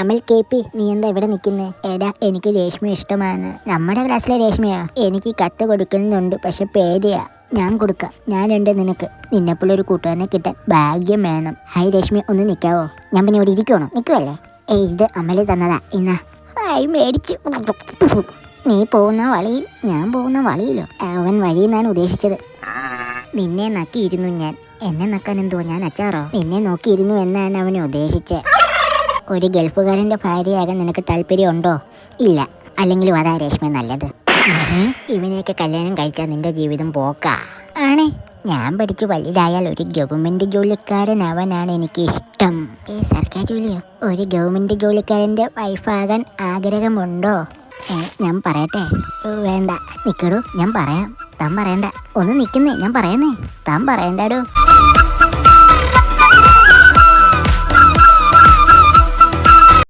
അമൽ K P നീ എന്താ ഇവിടെ നിൽക്കുന്നേ? ഏടാ എനിക്ക് രേഷ്മ ഇഷ്ടമാണ്. നമ്മുടെ ക്ലാസ്സിലെ രേഷ്മിയാ? എനിക്ക് കത്ത് കൊടുക്കുന്നുണ്ട് പക്ഷെ പേടിയാ. ഞാൻ കൊടുക്കാം. ഞാനുണ്ട് നിനക്ക്. നിന്നെപ്പോലെ ഒരു കൂട്ടുകാരനെ കിട്ടാൻ ഭാഗ്യം വേണം. ഹായ് രേഷ്മി ഒന്ന് നിൽക്കാവോ ഞാൻ പിന്നെ ഇവിടെ ഇരിക്കണോ നിൽക്കുവല്ലേ ഏയ് ഇത് അമൽ തന്നതാ. ഇന്നാ. ഹായ് മേടിച്ചു. നീ പോകുന്ന വളിയിൽ ഞാൻ പോകുന്ന വളിയിലോ അവൻ വഴിയെന്നാണ് ഉദ്ദേശിച്ചത്. നിന്നെ നക്കിയിരുന്നു ഞാൻ. എന്നെ നക്കാൻ എന്തുവാ ഞാൻ അച്ചാറോ? നിന്നെ നോക്കിയിരുന്നു എന്നാണ് അവൻ ഉദ്ദേശിച്ചത്. ഒരു ഗൾഫുകാരന്റെ ഭാര്യയാകാൻ നിനക്ക് താല്പര്യമുണ്ടോ? ഇല്ല. അല്ലെങ്കിലും അതാ രേഷ്മ നല്ലത്. ഇവനെയൊക്കെ കല്യാണം കഴിച്ചാൽ നിന്റെ ജീവിതം പോക്കാ. ആണേ. ഞാൻ പഠിച്ചു വലുതായാൽ ഒരു ഗവൺമെന്റ് ജോലിക്കാരനാവാനാണ് എനിക്ക് ഇഷ്ടം. ഈ സർക്കാർ ജോലിയോ? ഒരു ഗവൺമെന്റ് ജോലിക്കാരന്റെ വൈഫാകാൻ ആഗ്രഹമുണ്ടോ? ഞാൻ പറയട്ടെ. വേണ്ട. നിക്കടൂ. ഞാൻ പറയാം. താൻ പറയണ്ട. ഒന്ന് നിക്കുന്നേ ഞാൻ പറയുന്നേ. താൻ പറയണ്ടടോ.